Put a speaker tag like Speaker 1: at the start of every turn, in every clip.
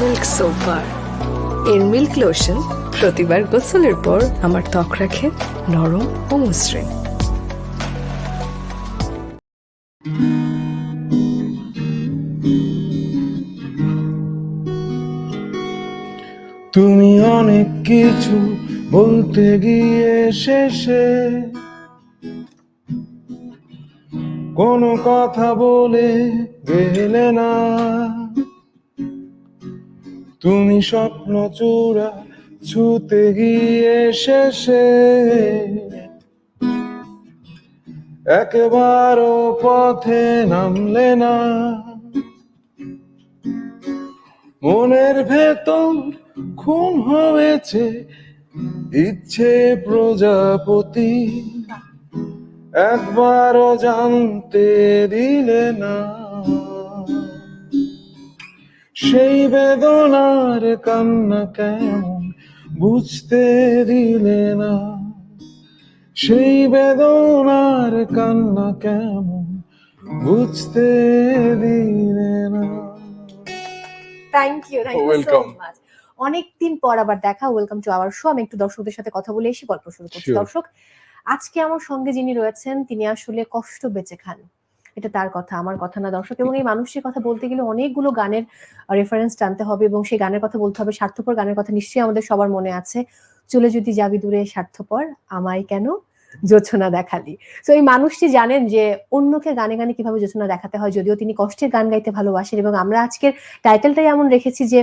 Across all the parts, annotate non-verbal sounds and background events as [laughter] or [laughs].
Speaker 1: Milk সোপার এর milk lotion প্রতিবার গোসলের পর আমার ত্বক রাখে নরম ও মসৃণ।
Speaker 2: তুমি অনেক কিছু বলতে গিয়ে শেষে কোনো কথা বলে গেলে না তুমি স্বপ্ন চূড়া ছুতে গিয়ে শেষে। একেবারও পথে নামলে না। মনের ভেতর খুন হয়েছে ইচ্ছে প্রজাপতি। একবারও জানতে দিলে না। সেই বেদনার কান্না কেমন বুঝতে দিলে না? সেই বেদনার কান্না কেমন বুঝতে দিলে না?
Speaker 3: Thank you thank you so
Speaker 2: Welcome.
Speaker 3: Much অনেকদিন পর আবার দেখা ওয়েলকাম টু আওয়ার শো আমি একটু দর্শকদের সাথে কথা বলে এসে গল্প শুরু করছি। দর্শক আজকে আমার সঙ্গে যিনি রয়েছেন তিনি আসলে কষ্ট বেঁচে খান। এটা তার কথা, আমার কথা না, দর্শক। এবং এই মানুষটির কথা বলতে গেলে অনেকগুলো গানের রেফারেন্স টানতে হবে এবং সেই গানের কথা বলতে হবে। স্বার্থপর গানের কথা নিশ্চয়ই আমাদের সবার মনে আছে। চলে যদি যাবি দূরে স্বার্থপর আমায় কেন জোছনা দেখালি? তো এই মানুষটি জানেন যে অন্যকে গানে গানে কীভাবে জোছনা দেখাতে হয়, যদিও তিনি কষ্টের গান গাইতে ভালোবাসেন এবং আমরা আজকের টাইটেলটাই এমন রেখেছি যে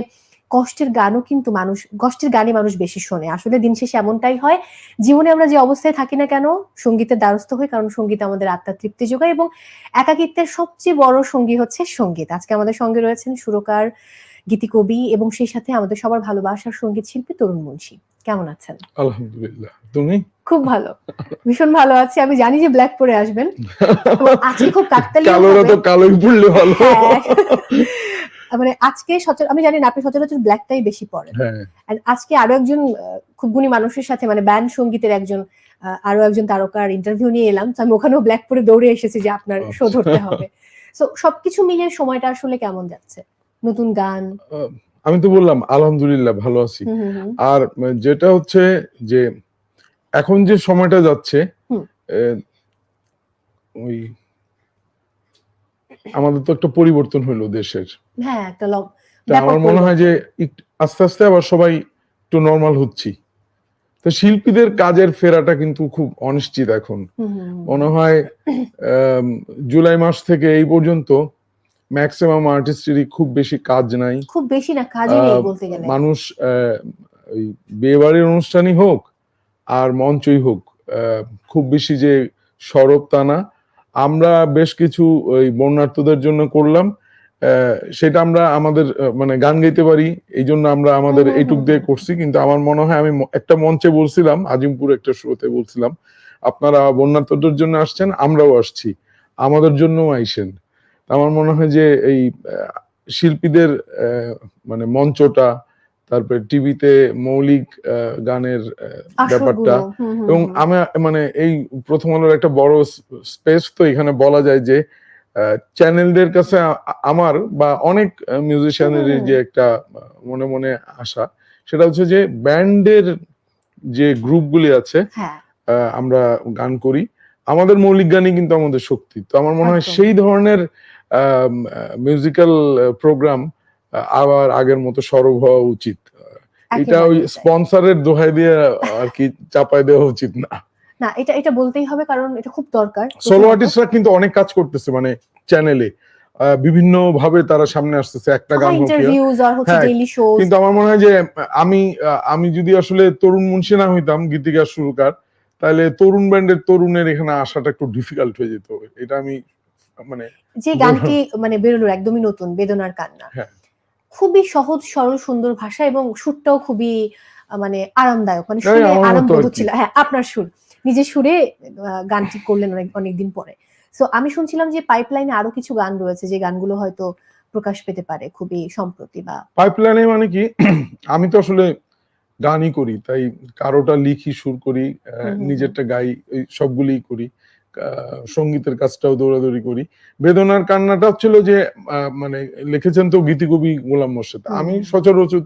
Speaker 3: কষ্টের গানও কিন্তু মানুষ, কষ্টের গানে মানুষ বেশি শোনে। আসলে দিন শেষে এমনটাই হয়, জীবনে আমরা যে অবস্থায় থাকি না কেন সঙ্গীতের দ্বারস্থ হই, কারণ সংগীত আমাদের আত্মার তৃপ্তি যোগায় এবং একাকিত্বের সবচেয়ে বড় সঙ্গী হচ্ছে সংগীত। আজকে আমাদের সঙ্গে রয়েছেন সুরকার, গীতিকবি এবং সেই সাথে আমাদের সবার ভালোবাসার সংগীত শিল্পী তরুণ মুন্সী। কেমন আছেন?
Speaker 2: আলহামদুলিল্লাহ। তুমি?
Speaker 3: খুব ভালো। ভীষণ ভালো আছি। আমি জানি যে ব্ল্যাক পরে আসবেন। আজকে খুব কাকতালীয় [laughs]
Speaker 2: কালোরা তো কালোই পড়লে ভালো।
Speaker 3: হ্যাঁ। [laughs] মানে আজকে সচরাচর আমি জানি না আপনি সচরাচর ব্ল্যাকটাই বেশি পড়েন।
Speaker 2: হ্যাঁ।
Speaker 3: আজকে আরও একজন খুব গুণী মানুষের সাথে মানে ব্যান্ড সঙ্গীতের একজন আরও একজন তারকার ইন্টারভিউ নিয়ে এলাম। তো আমি ওখানেও ব্ল্যাক পরে দৌড়ে এসেছি যে আপনার শো
Speaker 2: আচ্ছা।
Speaker 3: ধরতে হবে। তো সবকিছু মিলিয়ে সময়টা আসলে কেমন যাচ্ছে? নতুন গান?
Speaker 2: আমি তো বললাম আলহামদুলিল্লাহ ভালো আছি। আর যেটা হচ্ছে যে এখন যে সময়টা যাচ্ছে ওই আমাদের তো একটা পরিবর্তন হলো দেশের।
Speaker 3: হ্যাঁ একটা
Speaker 2: আমার মনে হয় যে আস্তে আস্তে আবার সবাই একটু নর্মাল হচ্ছি। তো শিল্পীদের কাজের ফেরাটা কিন্তু খুব অনিশ্চিত এখন। মনে হয় জুলাই মাস থেকে এই পর্যন্ত ম্যাক্সিমাম আর্টিস্টেরই খুব বেশি কাজ নাই।
Speaker 3: খুব বেশি না কাজই নেই বলতে গেলে।
Speaker 2: মানুষ ওই বিয়ে বাড়ির অনুষ্ঠানই হোক আর মঞ্চই হোক খুব বেশি যে সরব তা না। আমরা বেশ কিছু ওই বন্যার্থদের জন্য করলাম সেটা আমরা আমাদের মানে গান গাইতে পারি এই জন্য আমরা আমাদের এইটুক দিয়ে করছি। কিন্তু আমার মনে হয় আমি একটা মঞ্চে বলছিলাম আজিমপুর একটা শোতে বলছিলাম আপনারা বন্যার্থদের জন্য আসছেন আমরাও আসছি। আমাদের জন্যও আইসেন। আমার মনে হয় যে এই শিল্পীদের মানে মঞ্চটা তারপরে টিভিতে মৌলিক গানের ব্যাপারটা এবং আমি মানে এই প্রথম আলোর একটা বড় স্পেস তো এখানে বলা যায় যে চ্যানেলদের কাছে আমার বা অনেক মিউজিশিয়ানের যে একটা মনে মনে আশা সেটা হচ্ছে যে ব্যান্ডের যে গ্রুপগুলি আছে
Speaker 3: হ্যাঁ।
Speaker 2: আমরা গান করি আমাদের মৌলিক গানই কিন্তু আমাদের শক্তি। তো আমার মনে হয় সেই ধরনের মিউজিক্যাল প্রোগ্রাম আবার আগের মতো সরব হওয়া উচিত। এটা ওই স্পন্সরের দোহাই দিয়ে আর কি চাপাই দেওয়া উচিত না।
Speaker 3: না এটা এটা বলতেই হবে কারণ এটা খুব দরকার।
Speaker 2: সোলো আর্টিস্টরা কিন্তু অনেক কাজ করতেছে মানে চ্যানেলে বিভিন্ন ভাবে তারা সামনে আসতেছে একটা গান হ্যাঁ,
Speaker 3: ডেইলি শো
Speaker 2: কিন্তু আমার মনে হয় যে আমি আমি যদি আসলে তরুণ মুন্সি না হইতাম গীতিকার সুরকার তাহলে তরুণ ব্যান্ডের তরুণের এখানে আসাটা একটু ডিফিকাল্ট হয়ে যেত। এটা আমি মানে
Speaker 3: যে গানটি মানে বেরোলো একদমই নতুন বেদনার কান্না।
Speaker 2: হ্যাঁ।
Speaker 3: খুবই সহজ সরল সুন্দর ভাষা এবং সুরটাও খুবই মানে আরামদায়ক। মানে শুনে
Speaker 2: আমার মতো
Speaker 3: আরামবোধ
Speaker 2: আর কি।
Speaker 3: হচ্ছিল হ্যাঁ আপনার সুর। নিজের সুরে গানটি করলেন অনেক অনেকদিন পরে। সো আমি শুনছিলাম যে পাইপলাইনে আরও কিছু গান রয়েছে যে গানগুলো হয়তো প্রকাশ পেতে পারে খুবই সম্প্রতি বা
Speaker 2: পাইপলাইনে মানে কি [clears throat] আমি তো আসলে গানই করি তাই কারোটা লিখি সুর করি। নিজেরটা গাই সবগুলিই করি। সঙ্গীতের কাজটাও দৌড়াদৌড়ি করি। বেদনার কান্নাটা ছিল যে মানে লিখেছেন তো গীতিকবি গোলাম মোর্শেদ। আমি সচরাচর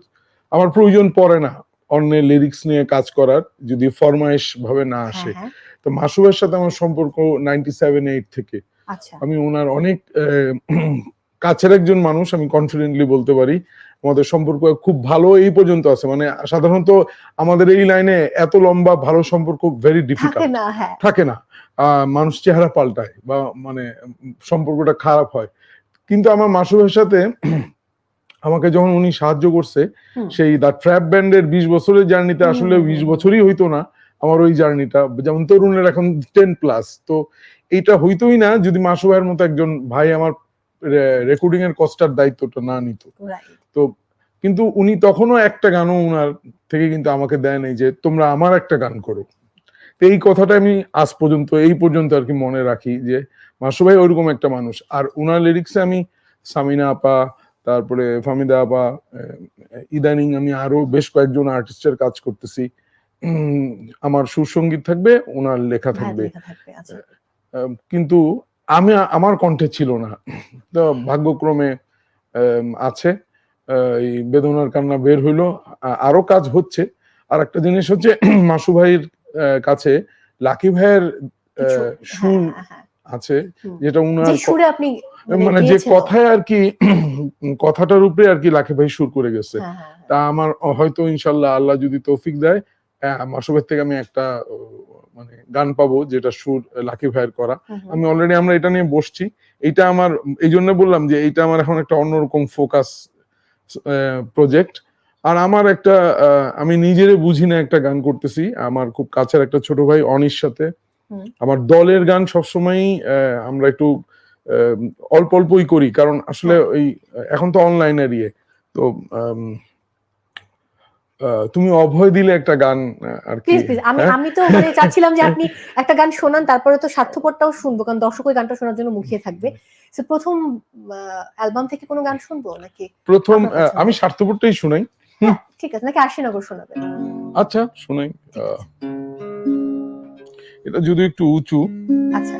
Speaker 2: আমার প্রয়োজন পড়ে না অন্যের লিরিক্স নিয়ে কাজ করার যদি ফরমাইশ ভাবে না আসে।
Speaker 3: হ্যাঁ হ্যাঁ।
Speaker 2: তো মাসুবের সাথে আমার সম্পর্ক নাইনটি সেভেন এইট থেকে।
Speaker 3: আচ্ছা।
Speaker 2: আমি ওনার অনেক কাছের একজন মানুষ আমি কনফিডেন্টলি বলতে পারি। আমাদের সম্পর্ক খুব ভালো এই পর্যন্ত আছে। মানে সাধারণত আমাদের এই লাইনে এত লম্বা ভালো সম্পর্ক ভেরি ডিফিকাল্ট
Speaker 3: হ্যাঁ।
Speaker 2: থাকে না। আহ, মানুষ চেহারা পাল্টায় বা মানে সম্পর্কটা খারাপ হয়। কিন্তু আমার মাসুবের সাথে [clears throat] আমাকে যখন উনি সাহায্য করছে সেই দা ট্র্যাপ ব্যান্ডের বিশ বছরের জার্নিতে আসলে বিশ বছরই হইতো না আমার ওই জার্নিটা যেমন তরুণের এখন টেন প্লাস তো এইটা হইতোই না যদি মাসু ভাইয়ের মতো একজন ভাই আমার রেকর্ডিং এর কষ্টার দায়িত্বটা না নিত। তো কিন্তু উনি তখনও একটা গানও উনার থেকে কিন্তু আমাকে দেয় নাই যে তোমরা আমার একটা গান করো। তো এই কথাটা আমি আজ পর্যন্ত এই পর্যন্ত আর কি মনে রাখি যে মাসু ভাই ওইরকম একটা মানুষ। আর উনার লিরিক্সে আমি সামিনা আপা তারপরে ফামিদা আপা ইদানিং আমি আরও বেশ কয়েকজন আর্টিস্টের কাজ করতেছি। আমার সুসঙ্গীত থাকবে ওনার লেখা থাকবে।
Speaker 3: আচ্ছা।
Speaker 2: কিন্তু আমি আমার কণ্ঠে ছিল না। তো ভাগ্যক্রমে আছে। এই বেদনার কান্না বের হইল। আরও কাজ হচ্ছে। আর একটা জিনিস হচ্ছে [clears throat] মাসু ভাইয়ের কাছে লাকি ভাইয়ের আহ, সুর
Speaker 3: হ্যাঁ, হ্যাঁ, হ্যাঁ।
Speaker 2: আছে যেটা উনার
Speaker 3: সুরে আপনি
Speaker 2: মানে যে কথায় আর কি [clears throat] কথাটার উপরে আর কি লাকি ভাই সুর করে গেছে
Speaker 3: হ্যাঁ, হ্যাঁ, হ্যাঁ।
Speaker 2: তা আমার হয়তো ইনশাল্লাহ আল্লাহ যদি তৌফিক দেয় মাসুবের থেকে আমি একটা মানে গান পাবো যেটা সুর লাকি ভাইয়ের করা। আমি অলরেডি আমরা এটা নিয়ে বসছি এটা আমার এই জন্য বললাম যে এইটা আমার এখন একটা অন্যরকম ফোকাস প্রজেক্ট আর আমার একটা আমি নিজেরে বুঝি না একটা গান করতেছি। আমার খুব কাছের একটা ছোট ভাই অনির সাথে। আমার দলের গান সবসময়ই আমরা একটু অল্প অল্পই করি। কারণ আসলে। ওই এখন তো অনলাইনের ইয়ে। তো তুমি অভয় দিলে একটা গান আর কি।
Speaker 3: আমি
Speaker 2: হ্যাঁ?
Speaker 3: আমি তো মানে চাচ্ছিলাম যে [laughs] আপনি একটা গান শোনান তারপরে তো স্বার্থপরটাও শুনব কারণ দর্শক ওই গানটা শোনার জন্য মুখিয়ে থাকবে। প্রথম অ্যালবাম থেকে কোনো গান শুনব নাকি?
Speaker 2: প্রথম আমি স্বার্থপরটাই শুনাই।
Speaker 3: ঠিক আছে নাকি আশিনগর শোনাবেন?
Speaker 2: আচ্ছা শুনাই এটা যদি একটু উঁচু।
Speaker 3: আচ্ছা।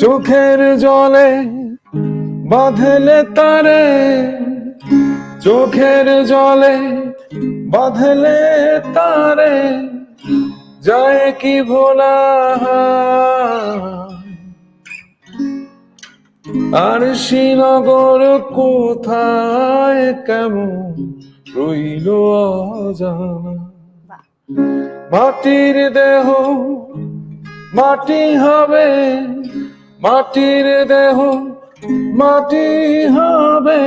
Speaker 2: চোখের জলে বাঁধলে তারে চোখের জলে বাঁধলে তারে যায় কি ভোলা আর শ্রীনগর কোথায় কেমন রইল অজানা? মাটির দেহ মাটি হবে মাটির দেহ মাটি হবে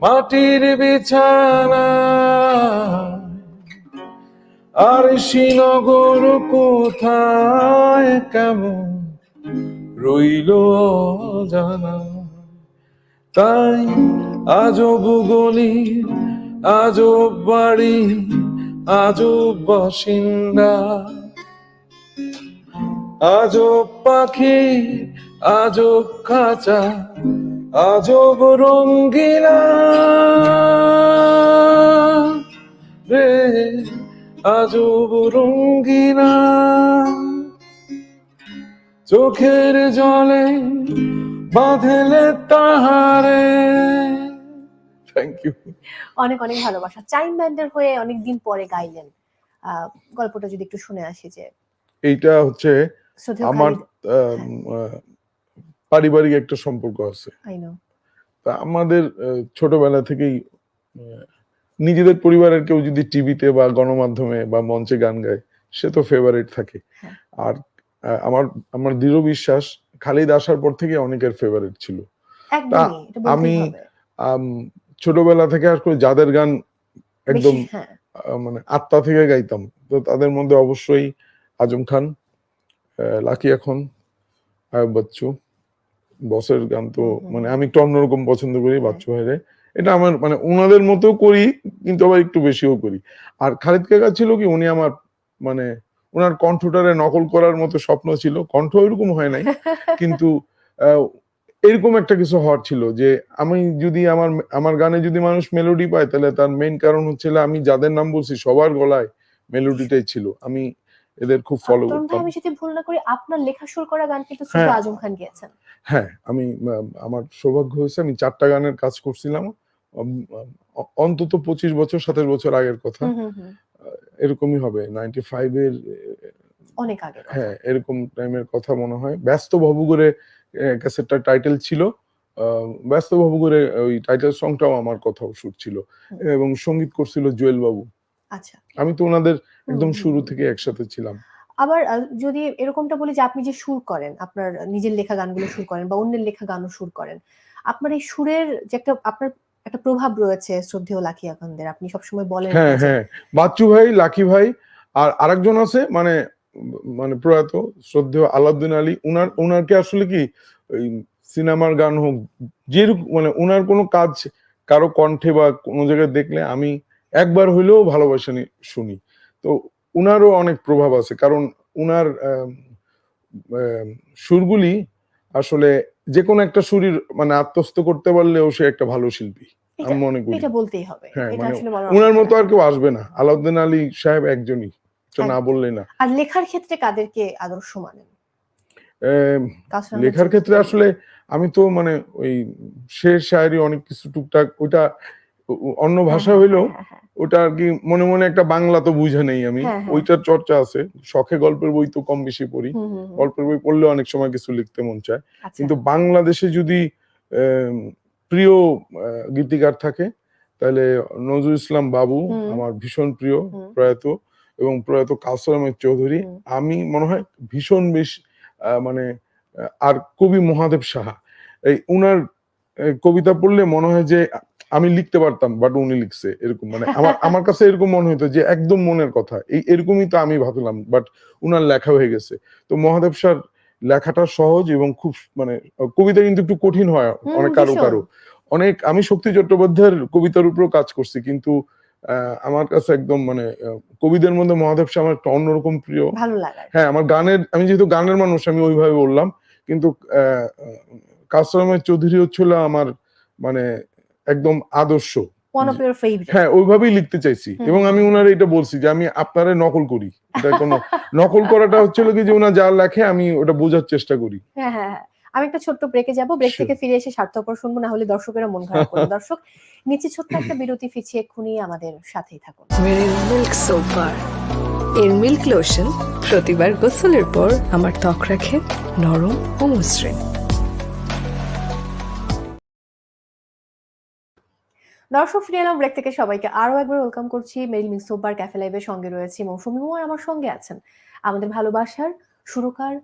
Speaker 2: মাটির বিছানা। আর শ্রীনগর কোথায় কেমন রইল জানা তাই আজব গলি আজব বাড়ি আজব বাসিন্দা। আজব পাখি আজব খাঁচা আজব রঙ্গিলা রে আজব রঙ্গিলা চোখের জলে বাঁধলে তাহারে। থ্যাংক ইউ
Speaker 3: অনেক অনেক ভালোবাসা। চাইম ব্যান্ডের হয়ে অনেক দিন পরে গাইলেন। গল্পটা যদি একটু শুনে আসি যে
Speaker 2: এইটা হচ্ছে আমার আহ, পারিবারিক একটা সম্পর্ক আছে। তা আমাদের ছোটবেলা থেকেই নিজেদের পরিবারের কেউ যদি টিভিতে বা গণমাধ্যমে বা মঞ্চে গান গায় সে তো ফেভারিট থাকে।
Speaker 3: হ্যাঁ।
Speaker 2: আর আমার আমার দৃঢ় বিশ্বাস খালিদ আসার পর থেকে অনেকের ফেভারিট ছিল। আমি ছোটবেলা থেকে আর করে যাদের গান একদম
Speaker 3: হ্যাঁ।
Speaker 2: মানে আত্মা থেকে গাইতাম তো তাদের মধ্যে অবশ্যই আজম খান আহ, লাকি এখন আয়ব বাচ্চু। বসের গান তো মানে আমি একটু অন্যরকম পছন্দ করি
Speaker 3: হ্যাঁ।
Speaker 2: বাচ্চু ভাইরে। এটা আমার মানে ওনাদের মতো করি কিন্তু আবার একটু বেশিও করি। আর খালিদ কাকা ছিল কি উনি আমার মানে ওনার কণ্ঠটারে নকল করার মতো স্বপ্ন ছিল। কণ্ঠ এরকম হয় নাই। [laughs] কিন্তু এরকম একটা কিছু হওয়ার ছিল যে আমি যদি আমার আমার গানে যদি মানুষ মেলোডি পায় তাহলে তার মেইন কারণ হচ্ছে আমি যাদের নাম বলছি সবার গলায় মেলোডিটাই ছিল। আমি এদের খুব ফলো করতাম।
Speaker 3: আমি যদি ভুল না করি আপনার লেখা সুর করা গান কিন্তু শ্রদ্ধা
Speaker 2: হ্যাঁ।
Speaker 3: আজম খান গিয়েছেন।
Speaker 2: হ্যাঁ আমি আমার সৌভাগ্য হয়েছে আমি চারটা গানের কাজ করছিলাম। অন্তত পঁচিশ বছর সাতাশ বছর আগের কথা। এরকমই হবে নাইনটি ফাইভের
Speaker 3: অনেক আগে
Speaker 2: হ্যাঁ এরকম টাইমের কথা মনে হয়। ব্যস্ত ভবু করে ক্যাসেটটার টাইটেল ছিল। ব্যস্ত ভবু করে ওই টাইটেল সংটাও আমার কথাও শুট ছিল। এবং সংগীত করছিল জুয়েল বাবু
Speaker 3: আচ্ছা।
Speaker 2: আমি তো ওনাদের একদম শুরু থেকে একসাথে ছিলাম।
Speaker 3: আবার যদি এরকমটা বলি যে আপনি যে সুর করেন আপনার নিজের লেখা গানগুলো সুর করেন বা অন্যের লেখা গানও সুর করেন আপনার এই সুরের যে একটা আপনার একটা প্রভাব রয়েছে শ্রদ্ধেয় লাকি আকান্দের। আপনি সবসময় বলেন
Speaker 2: হ্যাঁ হ্যাঁ। বাচ্চু ভাই লাকি ভাই আর আরেকজন আছে মানে মানে প্রয়াত শ্রদ্ধেয় আলাউদ্দিন আলী। উনার উনারকে আসলে কি ওই সিনেমার গান হোক যেরকম মানে উনার কোনো কাজ কারও কণ্ঠে বা কোনো জায়গায় দেখলে আমি একবার হইলেও ভালোবাসানি শুনি। তো উনারও অনেক প্রভাব আছে। কারণ উনার সুরগুলি আসলে যে কোনো একটা সুরির মানে আত্মস্থ করতে পারলেও সে একটা ভালো শিল্পী আমি মনে করি।
Speaker 3: এটা বলতেই হবে।
Speaker 2: হ্যাঁ,
Speaker 3: এটা
Speaker 2: মানে
Speaker 3: আসলে
Speaker 2: উনার মতো আর কেউ আসবে না। আলাউদ্দিন আলী সাহেব একজনই তো না বললে না।
Speaker 3: আর লেখার ক্ষেত্রে কাদেরকে আদর্শ মানেন?
Speaker 2: লেখার ক্ষেত্রে আসলে আমি তো মানে ওই শের শায়েরি অনেক কিছু টুকটাক ওইটা অন্য
Speaker 3: হ্যাঁ,
Speaker 2: ভাষা
Speaker 3: হ্যাঁ,
Speaker 2: হইলেও
Speaker 3: হ্যাঁ,
Speaker 2: ওটা আর কি মনে মনে একটা বাংলা তো বুঝে নেই আমি। ওইটার চর্চা আছে। শখে গল্পের বই তো কম বেশি পড়ি। গল্পের বই পড়লেও অনেক সময় কিছু লিখতে মন চায়।
Speaker 3: আচ্ছা।
Speaker 2: কিন্তু বাংলাদেশে যদি প্রিয় গীতিকার থাকে তাহলে নজরুল ইসলাম বাবু আমার ভীষণ প্রিয় প্রয়াত এবং প্রয়াত কাউসার আহমেদ চৌধুরী। আমি মনে হয় ভীষণ বেশ আহ, মানে আর কবি মহাদেব সাহা। এই উনার কবিতা পড়লে মনে হয় যে আমি লিখতে পারতাম বাট উনি লিখছে এরকম। মানে আমার [laughs] আমার কাছে এরকম মনে হতো যে একদম মনের কথা। এই এরকমই তো আমি ভাবলাম বাট উনার লেখা হয়ে গেছে। তো মহাদেব স্যার লেখাটা সহজ এবং খুব মানে কবিতা কিন্তু একটু কঠিন হয় অনেক
Speaker 3: কারও
Speaker 2: কারও। অনেক আমি শক্তি চট্টোপাধ্যায়ের কবিতার উপরেও কাজ করছি কিন্তু আহ, আমার কাছে একদম মানে কবিদের মধ্যে মহাদেব শাহ আমার একটা অন্যরকম প্রিয়। হ্যাঁ আমার গানের আমি যেহেতু গানের মানুষ আমি ওইভাবে বললাম কিন্তু কাসর আহমেদ চৌধুরী হচ্ছিল আমার মানে একদম আদর্শ। হ্যাঁ ওইভাবেই লিখতে চাইছি। এবং আমি ওনার এটা বলছি যে আমি আপনারে নকল করি। এটা কোনো [laughs] নকল করাটা হচ্ছিল কি যে ওনার যা লেখে আমি ওটা বোঝার চেষ্টা করি।
Speaker 3: হ্যাঁ হ্যাঁ হ্যাঁ। আমি একটা ছোট্ট ব্রেকে যাব। ব্রেক থেকে ফিরে এসে স্বার্থপর শুনব না হলে দর্শকেরা মন খারাপ করবে। [laughs] দর্শক নিচে ছোট্ট একটা বিরতি ফিরছি এক্ষুনি আমাদের সাথেই থাকুন।
Speaker 1: মিল্ক সোপ বার এর মিল্ক লোশন প্রতিবার গোসলের পর আমার ত্বক রাখে নরম ও মসৃণ।
Speaker 3: দর্শক ফিরে এলাম ব্রেক থেকে সবাইকে আরও একবার ওয়েলকাম করছি। মেরিল মিক্স সোবার ক্যাফে লাইভের সঙ্গে রয়েছে মৌসুমী মোয়ার আমার সঙ্গে আছেন। আমাদের ভালোবাসার সুরকার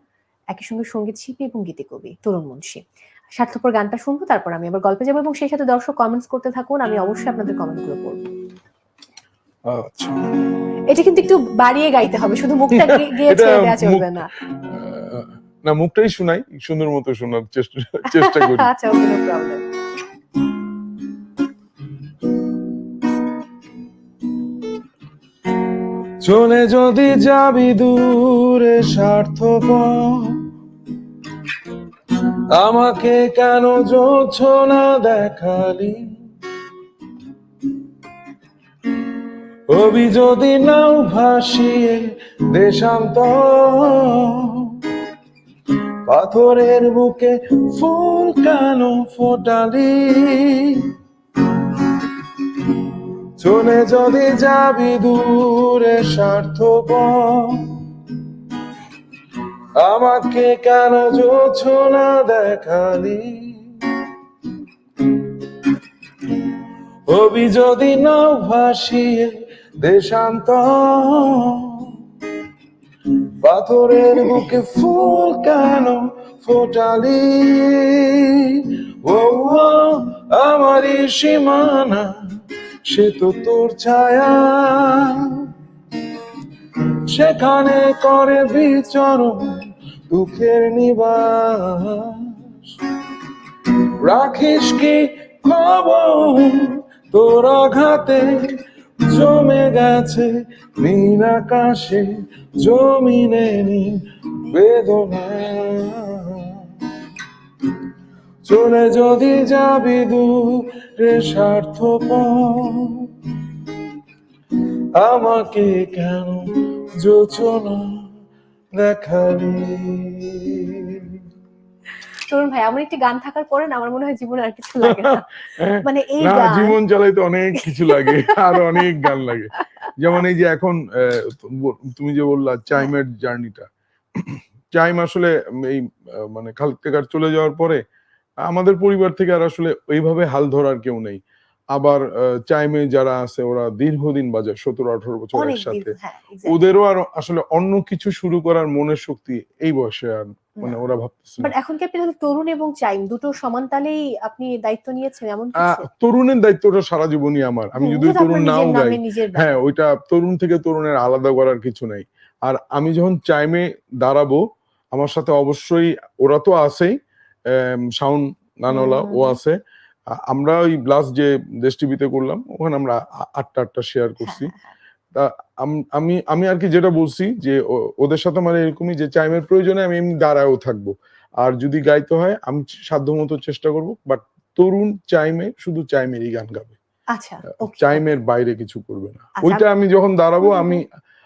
Speaker 3: একই সঙ্গে সংগীত শিল্পী এবং গীতি কবি তরুণ মুন্সী। স্বার্থপর গানটা শুনব তারপর আমি আবার গল্পে যাব এবং সেই সাথে দর্শক কমেন্টস করতে থাকুন আমি অবশ্যই আপনাদের কমেন্টগুলো পড়ব।
Speaker 2: আচ্ছা।
Speaker 3: এটা কিন্তু একটু বাড়িয়ে গাইতে হবে শুধু মুখটা গেয়ে ছেড়ে দেওয়া চলবে না।
Speaker 2: না মুখটাই শোনাই সুন্দর মতো শোনার চেষ্টা চেষ্টা করি। [laughs]
Speaker 3: আচ্ছা ওকে নো প্রবলেম
Speaker 2: চলে যদি যাবি দূরে স্বার্থপ আমাকে কেন যোচ্ছ না দেখালি? কবি যদি নাও ভাসিয়ে দেশান্ত পাথরের বুকে ফুল কেন ফোটালি? চলে যদি যাবি দূরে স্বার্থপ আমাকে কেন যোচ্ছ না দেখালি? কবি যদি নাও ভাসিয়ে দেশান্ত পাথরের বুকে ফুল কেন ফোটালি? ও, আমারই সীমানা সে তো তোর ছায়া। সেখানে করে বিচরণ দুঃখের নিবাস। রাখিস কি খবর? তোর আঘাতে জমে গেছে, নীল আকাশে জমিনে নীল বেদনা। চলে যদি যাবি দূরে স্বার্থপ আমাকে কেন যোচনা দেখালে
Speaker 3: তরুণ ভাই এমন একটি গান থাকার পরে না আমার মনে হয় জীবনে আর কিছু লাগে না।
Speaker 2: হ্যাঁ, [laughs]
Speaker 3: মানে এই গান
Speaker 2: জীবন চালাইতে অনেক কিছু লাগে [laughs] আর অনেক গান লাগে। যেমন এই যে এখন আহ, তুমি যে বললা চাইমের জার্নিটা। চাইম আসলে এই মানে খালকেকার চলে যাওয়ার পরে আমাদের পরিবার থেকে আর আসলে ওইভাবে হাল ধরার কেউ নেই। আবার চাইমে যারা আছে ওরা দীর্ঘদিন বাজায় সতেরো আঠারো বছর একসাথে।
Speaker 3: হ্যাঁ.
Speaker 2: ওদেরও আর আসলে অন্য কিছু শুরু করার মনের শক্তি এই বয়সে আর মানে ওরা ভাবতেছে
Speaker 3: বাট এখন কি আপনি তরুণ এবং চাইম দুটো সমান তালেই আপনি দায়িত্ব নিয়েছেন এমন কিছু?
Speaker 2: তরুণের দায়িত্বটা সারা জীবনই আমার। আমি যদি তরুণ নাও গাই। হ্যাঁ ওইটা তরুণ থেকে তরুণের আলাদা করার কিছু নেই। আর আমি যখন চাইমে দাঁড়াবো আমার সাথে অবশ্যই ওরা তো আছেই শাউন নানওয়ালা ও আছে। আমরা ওই ব্লাস যে দেশ টিভিতে করলাম ওখানে আমরা আটটা আটটা শেয়ার করছি।
Speaker 3: হ্যাঁ, হ্যাঁ,
Speaker 2: তা আম- আমি আর কি যেটা বলছি যে ওদের সাথে মানে এরকমই যে চাইমের প্রয়োজনে আমি এমনি দাঁড়ায়ও থাকব। আর যদি গাইতে হয় আমি সাধ্যমতো চেষ্টা করব বাট তরুণ চাইমে শুধু চাইমেরই গান গাবে।
Speaker 3: আচ্ছা
Speaker 2: চাইমের বাইরে কিছু করবে না।
Speaker 3: আচ্ছা,
Speaker 2: ওইটা আমি যখন দাঁড়াবো আমি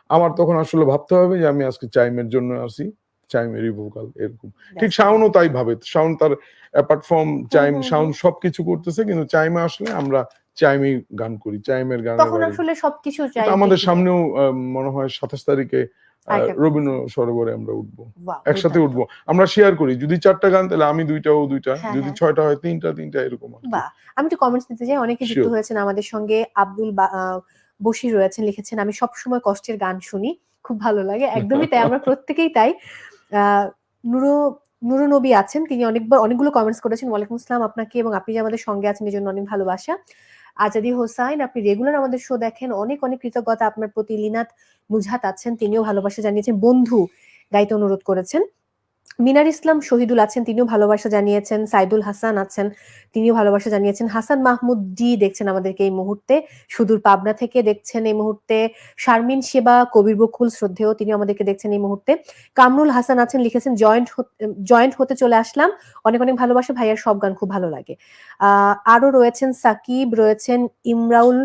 Speaker 2: আমার তখন আসলে ভাবতে হবে যে আমি আজকে চাইমের জন্য আসি। চাইমেরই ভোকাল এরকম। ঠিক শাওনও তাই ভাবে। শাওন তার অ্যাপার্ট ফ্রম চাইম। শাওন সবকিছু করতেছে কিন্তু চাইমে আসলে আমরা চাইমেই গান করি। চাইমের গান
Speaker 3: তখন আসলে সবকিছু চাই
Speaker 2: আমাদের সামনেও মনে হয় সাতাশ তারিখে রবীন্দ্র সরোবরে আমরা উঠবো। একসাথে। উঠবো। আমরা শেয়ার করি। যদি চারটা গান তাহলে আমি দুইটা ও দুইটা।
Speaker 3: হ্যাঁ,
Speaker 2: যদি
Speaker 3: হ্যাঁ।
Speaker 2: ছয়টা হয় তিনটা তিনটা এরকম
Speaker 3: আমি একটু কমেন্টস দিতে চাই। অনেকে যুক্ত. হয়েছেন আমাদের সঙ্গে। আব্দুল বা- আহ, বশির রয়েছেন লিখেছেন আমি সব সময় কষ্টের গান শুনি। খুব ভালো লাগে। একদমই তাই। আমরা প্রত্যেকেই তাই। নুরো, নুরু নবী আছেন। তিনি অনেকবার, অনেকগুলো কমেন্টস করেছেন। ওয়ালাইকুম আসসালাম আপনাকে এবং আপনি যে আমাদের সঙ্গে আছেন এই জন্য অনেক ভালোবাসা। আজাদি হোসাইন, আপনি রেগুলার আমাদের শো দেখেন। অনেক অনেক কৃতজ্ঞতা আপনার প্রতি। লিনাত নুজহাত আছেন, তিনিও ভালোবাসা জানিয়েছেন। বন্ধু গাইতে অনুরোধ করেছেন। মিনার ইসলাম শহীদুল আছেন, তিনিও ভালোবাসা জানিয়েছেন, সাইদুল হাসান আছেন, তিনিও ভালোবাসা জানিয়েছেন। হাসান মাহমুদ ডি দেখছেন আমাদেরকে এই মুহূর্তে, সুদূর পাবনা থেকে দেখছেন এই মুহূর্তে, শারমিন সেবা, কবির বকুল শ্রদ্ধেয় তিনি আমাদেরকে দেখছেন এই মুহূর্তে। কামরুল হাসান আছেন, লিখেছেন, জয়েন্ট জয়েন্ট হতে চলে আসলাম। অনেক অনেক ভালোবাসা, ভাইয়ার সব গান খুব ভালো লাগে। আহ আরও রয়েছেন সাকিব, রয়েছেন ইমরাউল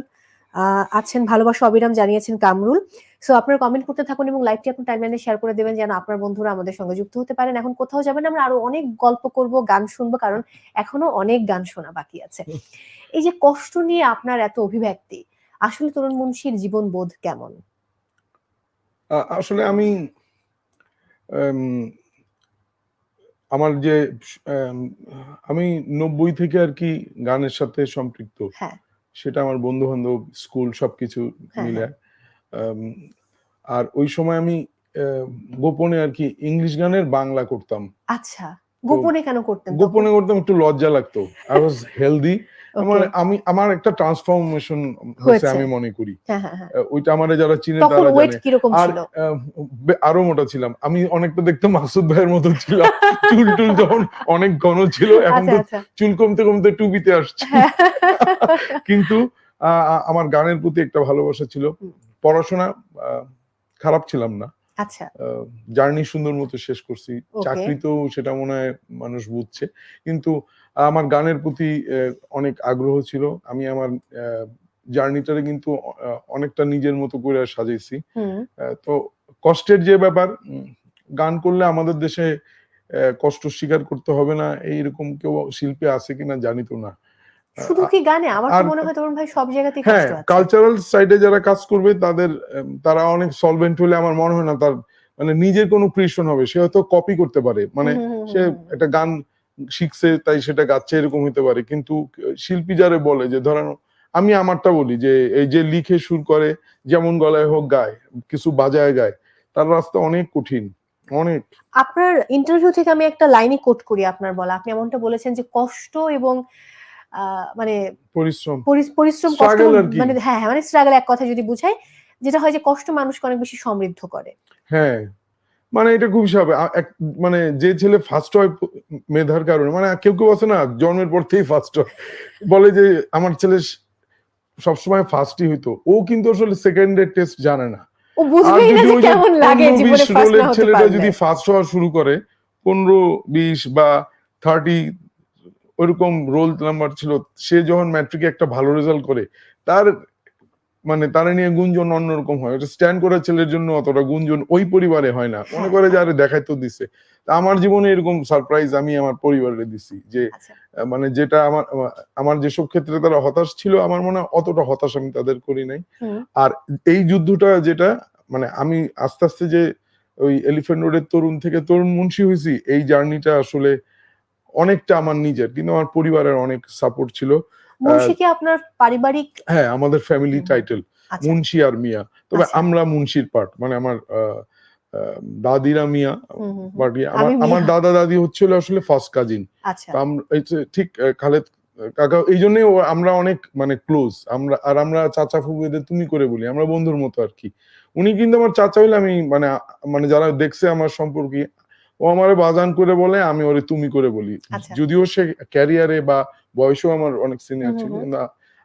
Speaker 3: আছেন, ভালোবাসা অবিরাম জানিয়েছেন কামরুল। সো আপনারা কমেন্ট করতে থাকুন এবং লাইভটি আপনার টাইমলাইনে শেয়ার করে দেবেন যেন আপনার বন্ধুরা আমাদের সঙ্গে যুক্ত হতে পারেন। এখন কোথাও যাবেন আমরা আরও অনেক গল্প করব গান শুনব কারণ এখনও অনেক গান শোনা বাকি আছে। [laughs] এই যে কষ্ট নিয়ে আপনার এত অভিব্যক্তি আসলে তরুণ মুন্সির জীবন বোধ কেমন?
Speaker 2: আসলে আমি আমার যে আমি নব্বই থেকে আর কি গানের সাথে সম্পৃক্ত।
Speaker 3: হ্যাঁ।
Speaker 2: সেটা আমার বন্ধু বান্ধব স্কুল সবকিছু
Speaker 3: হ্যাঁ,
Speaker 2: মিলে উম, আর ওই সময় আমি গোপনে আর কি ইংলিশ গানের বাংলা করতাম।
Speaker 3: আচ্ছা গোপনে কেন করতেন
Speaker 2: গোপনে করতাম একটু লজ্জা লাগতো। আই ওয়াজ হেলদি আমার আমি আমার একটা ট্রান্সফরমেশন হয়েছে। আমি মনে করি।
Speaker 3: হ্যাঁ হ্যাঁ হ্যাঁ।
Speaker 2: ওইটা আমারে যারা চিনে তারা জানে। আর মোটা ছিলাম। আমি অনেকটা দেখতে মাসুদ ভাইয়ের মতো ছিলাম। চুল টুল যখন অনেক ঘন ছিল এখন
Speaker 3: আচ্ছা
Speaker 2: তো
Speaker 3: আচ্ছা।
Speaker 2: চুল কমতে কমতে টুপিতে আসছে। কিন্তু আহ, আমার গানের প্রতি একটা ভালোবাসা ছিল। পড়াশোনা খারাপ ছিলাম না।
Speaker 3: আচ্ছা।
Speaker 2: জার্নি সুন্দর মতো শেষ করছি. চাকরিতেও সেটা মনে হয় মানুষ বুঝছে। কিন্তু আমার গানের প্রতি অনেক আগ্রহ ছিল। আমি আমার জার্নিটারে কিন্তু অনেকটা নিজের মতো করে সাজাইছি। তো কষ্টের যে ব্যাপার গান করলে আমাদের দেশে কষ্ট স্বীকার করতে হবে না। এইরকম কেউ শিল্পী আছে কিনা জানিত না।
Speaker 3: শুধু কি গানে? আমার তো মনে হয় তরুণ ভাই সব জায়গাতেই
Speaker 2: হ্যাঁ কালচারাল সাইডে যারা কাজ করবে তাদের তারা অনেক সলভেন্ট হলে আমার মনে হয় না তার মানে নিজের কোনো ক্রিয়েশন হবে। সে হয়তো কপি করতে পারে। মানে সে। একটা গান শিখছে তাই সেটা গাচ্ছে এরকম হতে পারে। কিন্তু শিল্পী যারা বলে যে ধরেন আমি আমারটা বলি যে এই যে লিখে সুর করে যেমন গলায় হোক গায় কিছু বাজায় গায় তার রাস্তা অনেক কঠিন। অনেক।
Speaker 3: আপনার ইন্টারভিউ থেকে আমি একটা লাইনই কোট করি আপনার বলা। আপনি এমনটা বলেছেন যে কষ্ট এবং মানে
Speaker 2: পরিশ্রম।
Speaker 3: পরিশ্রম কষ্ট। মানে হ্যাঁ হ্যাঁ মানে স্ট্রাগল এক কথা যদি বুঝাই যেটা হয় যে কষ্ট মানুষকে অনেক বেশি সমৃদ্ধ করে।
Speaker 2: হ্যাঁ মানে এটা খুব স্বাভাবিক। মানে যে ছেলে ফার্স্ট হয় মেধার কারণে মানে কেউ কেউ আছে না জন্মের পর থেকেই ফার্স্ট হয়। বলে যে আমার ছেলে সবসময় ফার্স্টই হইতো। ও কিন্তু আসলে সেকেন্ডের টেস্ট জানে না। ছেলেটা যদি ফার্স্ট হওয়া শুরু করে পনেরো বিশ বা থার্টি ওইরকম রোল নাম্বার ছিল। সে যখন ম্যাট্রিকে একটা ভালো রেজাল্ট করে তার মানে তারা নিয়ে গুঞ্জন অন্যরকম হয়। ওটা স্ট্যান্ড করা ছেলের জন্য অতটা গুঞ্জন ওই পরিবারে হয় না। মনে করে যে আরে দেখাই তো দিছে। আমার জীবনে এরকম সারপ্রাইজ আমি আমার পরিবারে দিছি যে
Speaker 3: আচ্ছা।
Speaker 2: মানে যেটা আমার আমার যেসব ক্ষেত্রে তারা হতাশ ছিল আমার মনে হয় অতটা হতাশ আমি তাদের করি নাই। আর এই যুদ্ধটা যেটা মানে আমি আস্তে আস্তে যে ওই এলিফেন্ট রোডের তরুণ থেকে তরুণ মুন্সি হয়েছি এই জার্নিটা আসলে অনেকটা আমার নিজের কিন্তু আমার পরিবারের অনেক সাপোর্ট ছিল।
Speaker 3: মুন্সি কি আপনার পারিবারিক?
Speaker 2: হ্যাঁ আমাদের ফ্যামিলি
Speaker 3: হুম।
Speaker 2: টাইটেল
Speaker 3: আচ্ছা।
Speaker 2: মুন্সি আর মিয়া। তবে
Speaker 3: আচ্ছা।
Speaker 2: আমরা মুন্সির পার্ট মানে আমার দাদিরা মিয়া। বাট আমার দাদা দাদি হচ্ছিল আসলে ফার্স্ট কাজিন
Speaker 3: আচ্ছা।
Speaker 2: যে ঠিক খালেদ কাকা এই জন্যই আমরা অনেক মানে ক্লোজ আমরা আর আমরা চাচা ফুবুদের তুমি করে বলি আমরা বন্ধুর মতো আর কি। উনি কিন্তু আমার চাচা হইলে আমি মানে মানে যারা দেখছে আমার সম্পর্কে ও আমারে বাজান করে বলে আমি ওরে তুমি করে বলি।
Speaker 3: আচ্ছা।
Speaker 2: যদিও সে ক্যারিয়ারে বা বয়সেও আমার অনেক সিনিয়র ছিল। না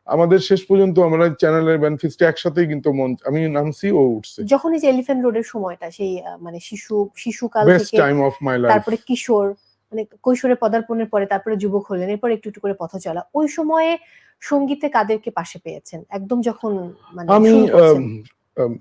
Speaker 2: আমাদের শেষ পর্যন্ত আমরা চ্যানেলের বেনিফিটটা একসাথেই কিন্তু মঞ্চ আমি নামছি ও উঠছে।
Speaker 3: যখন এই যে এলিফেন্ট রোডের সময়টা সেই মানে শিশু শিশুকাল থেকে
Speaker 2: টাইম অফ মাই লাইফ
Speaker 3: তারপরে কিশোর মানে কৈশোরে পদার্পণের পরে তারপরে যুবক হলেন এরপর একটু একটু করে পথ চলা ওই সময়ে সঙ্গীতে কাদেরকে পাশে পেয়েছেন? একদম যখন মানে
Speaker 2: আমি
Speaker 3: শুরু করছেন।
Speaker 2: আম, আম,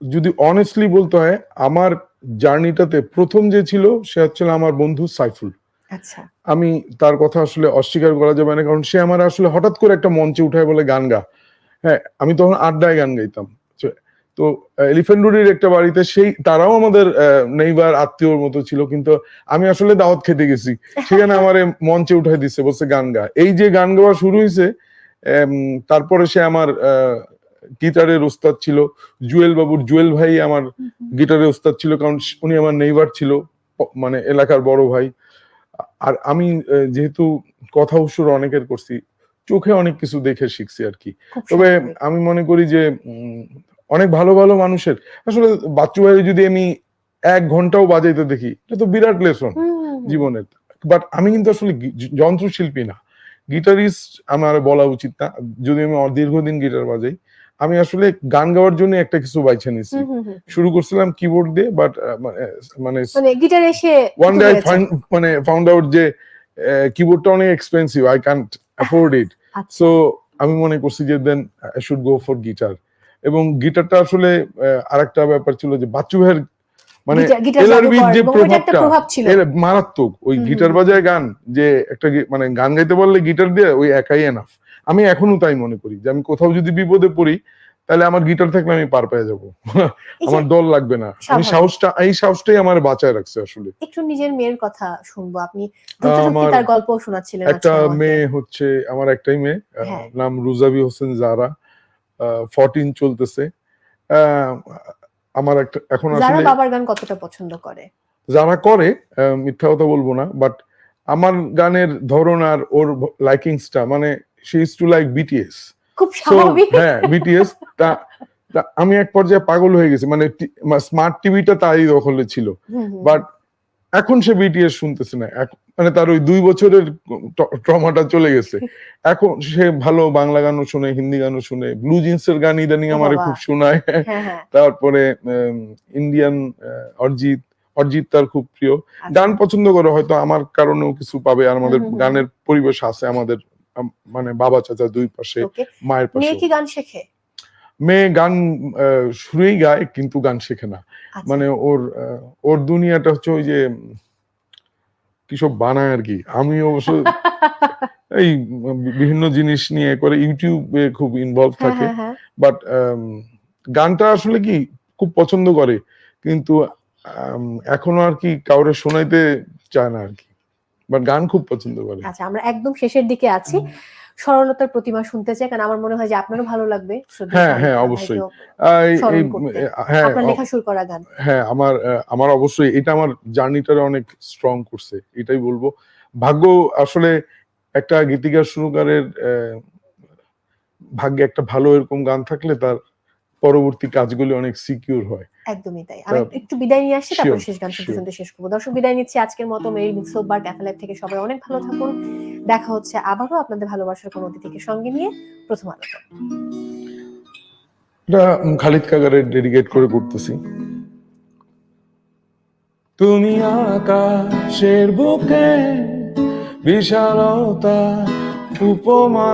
Speaker 2: যদি অনেস্টলি বলতে হয় আমার জার্নিটাতে প্রথম যে ছিল সে হচ্ছে আমার বন্ধু সাইফুল।
Speaker 3: আচ্ছা।
Speaker 2: আমি তার কথা আসলে অস্বীকার করা যাবে না কারণ সে আমার আসলে হঠাৎ করে একটা মঞ্চে উঠায় বলে গান গা। হ্যাঁ আমি তখন আড্ডায় গান গাইতাম। তো- তো এলিফেন্ট রোডের একটা বাড়িতে সেই তারাও আমাদের নেইবার আত্মীয়র মতো ছিল কিন্তু আমি আসলে দাওয়াত খেতে গেছি। সেখানে [laughs] আমার মঞ্চে উঠাই দিচ্ছে বলছে গান গা। এই যে গান গাওয়া শুরু হয়েছে তারপরে সে আমার আহ, গিটারের ওস্তাদ ছিল জুয়েল বাবুর জুয়েল ভাই আমার। গিটারের ওস্তাদ ছিল কারণ উনি আমার নেইবার ছিল মানে এলাকার বড় ভাই। আর আমি যেহেতু কথা উৎসর অনেকের করছি চোখে অনেক কিছু দেখে শিখছি আর কি। তবে আমি মনে করি যে অনেক ভালো ভালো মানুষের আসলে বাচ্চু ভাই যদি আমি এক ঘন্টাও বাজাইতে দেখি এটা তো বিরাট লেসন। জীবনের। বাট আমি কিন্তু আসলে যন্ত্রশিল্পী না। গিটারিস্ট আমার বলা উচিত না। যদি আমি দীর্ঘদিন গিটার বাজাই আমি আসলে গান গাওয়ার জন্য একটা কিছু বাইছে
Speaker 3: হুম।
Speaker 2: শুরু করছিলাম কিবোর্ড দিয়ে বাট মানে
Speaker 3: মানে গিটার এসে
Speaker 2: ওয়ান ডে মানে ফাউন্ড আউট যে কিবোর্ডটা অনেক expensive I can't afford it. So আমি মনে করছি যে then I should go for guitar এবং গিটারটা আসলে আরেকটা ব্যাপার ছিল যে বাচ্চু ভাইয়ের মানে এলআরবির যে প্রভাবটা মারাত্মক। ওই গিটার বাজায় গান যে একটা মানে গান গাইতে পারলে গিটার দিয়ে ওই একাই এনাফ আমি এখনও তাই মনে করি যে আমি কোথাও যদি বিপদে পড়ি তাহলে আমার গিটার থাকলে আমি পার পেয়ে যাব। আমার দল লাগবে না। আমি সাহসটা এই সাহসটাই আমার বাঁচায় রাখছে আসলে।
Speaker 3: একটু নিজের মেয়ের কথা শুনব। আপনি
Speaker 2: আমার
Speaker 3: তার গল্প শোনাচ্ছিলেন
Speaker 2: একটা মেয়ে হচ্ছে আমার একটাই মেয়ে
Speaker 3: হ্যাঁ।
Speaker 2: নাম রুজাবি হোসেন জারা ফরটিন চলতেছে। আমার একটা এখন আসলে
Speaker 3: বাবার গান কতটা পছন্দ করে?
Speaker 2: যারা করে মিথ্যা কথা বলব না বাট আমার গানের ধরন আর ওর লাইকিংসটা মানে she is to like BTS
Speaker 3: খুব স্বাভাবিক।
Speaker 2: হ্যাঁ বিটিএস তা আমি এক পর্যায়ে পাগল হয়ে গেছি। মানে স্মার্ট টিভিটা তারই দখলে ছিল। বাট এখন সে বিটিএস শুনতেছে না। মানে তার ওই দুই বছরের ট্রমাটা চলে গেছে। এখন সে ভালো বাংলা গানও শুনে হিন্দি গানও শুনে ব্লু জিন্সের গান ইদানিং আমার খুব শোনায়।
Speaker 3: হ্যাঁ হ্যাঁ।
Speaker 2: তারপরে ইন্ডিয়ান অরিজিৎ অরিজিৎ তার খুব প্রিয়।
Speaker 3: আচ্ছা।
Speaker 2: গান পছন্দ করে হয়তো আমার কারণেও কিছু পাবে। আর আমাদের। গানের পরিবেশ আছে আমাদের আম, মানে বাবা চাচা দুই পাশে মায়ের
Speaker 3: মেয়ে
Speaker 2: পাশে
Speaker 3: কি গান শেখে?
Speaker 2: মেয়ে গান শুরুই গায় কিন্তু গান শেখে না।
Speaker 3: আচ্ছা।
Speaker 2: মানে ওর ওর দুনিয়াটা হচ্ছে ওই যে কিসব বানায় আর কি। আমি অবশ্য [laughs] এই বিভিন্ন জিনিস নিয়ে করে ইউটিউবে খুব ইনভলভ
Speaker 3: হ্যাঁ
Speaker 2: থাকে।
Speaker 3: হ্যাঁ হ্যাঁ।
Speaker 2: বাট গানটা আসলে কি খুব পছন্দ করে কিন্তু এখনও আর কি কাউরে শোনাইতে চায় না আর কি। বাট গান খুব পছন্দ করে।
Speaker 3: আচ্ছা আমরা একদম শেষের দিকে আছি। সরলতার প্রতিমা শুনতে চাই কারণ আমার মনে হয় যে আপনারও ভালো লাগবে
Speaker 2: হ্যাঁ, হ্যাঁ, অবশ্যই। হ্যাঁ
Speaker 3: লেখা সুর করা গান।
Speaker 2: হ্যাঁ আমার আমার অবশ্যই এটা আমার জার্নিটারে অনেক স্ট্রং করছে এটাই বলব। ভাগ্য আসলে একটা গীতিকার সুরকারের আহ, ভাগ্যে একটা ভালো এরকম গান থাকলে তার পরবর্তী কাজগুলি অনেক সিকিউর হয়।
Speaker 3: একদমই তাই। আমি একটু বিদায় নিয়ে আসি তারপর শেষ গান শুনতে শুনতে শেষ করব। দর্শক বিদায় নিচ্ছি আজকের মতো। মেরিল মিক্সো বার ক্যাফেলাইভ থেকে সবাই অনেক ভালো থাকুন। দেখা হচ্ছে আবারও আপনাদের ভালোবাসার কোনো অতিথিকে সঙ্গে নিয়ে। প্রথম আলোতে।
Speaker 2: এটা খালিদ কাগারে ডেডিকেট করে করতেছি তুমি আকাশের বুকে বিশালতা উপমা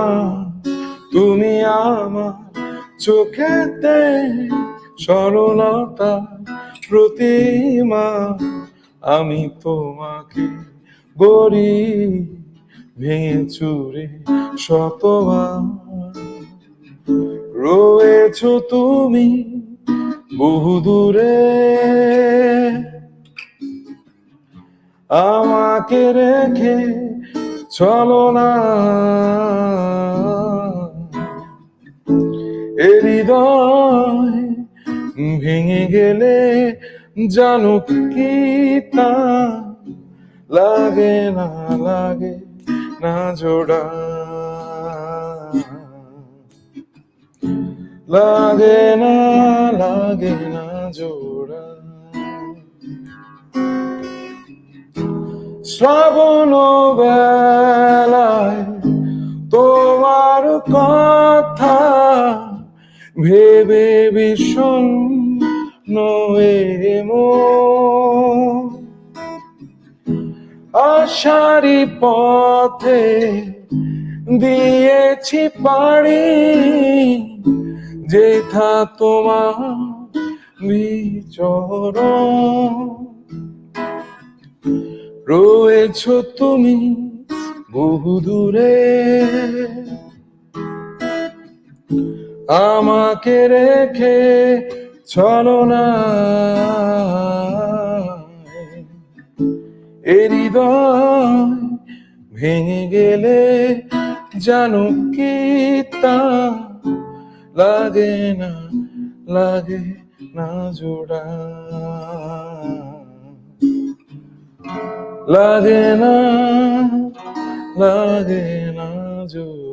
Speaker 2: তুমি আমার চোখেতে সরলতা, প্রতিমা, আমি তোমাকে গড়ি ভেঙে চুরে রয়েছ তুমি বহু দূরে আমাকে রেখে চলো না। হৃদয় ভেঙে গেলে জানো কি তা? লাগে না লাগে না জোড়া। লাগে না লাগে না জোড়া। শ্রাবণ বেলায় তোমার কথা ভেবে মন। আশারি পথে দিয়েছি পাড়ি যেথা তোমার বিচরণ। রয়েছ তুমি বহু দূরে আমাকে রেখে চলো না। হৃদয় ভেঙে গেলে জানো কি তা? লাগে না লাগে না জোড়া। লাগে না লাগে না জোড়া।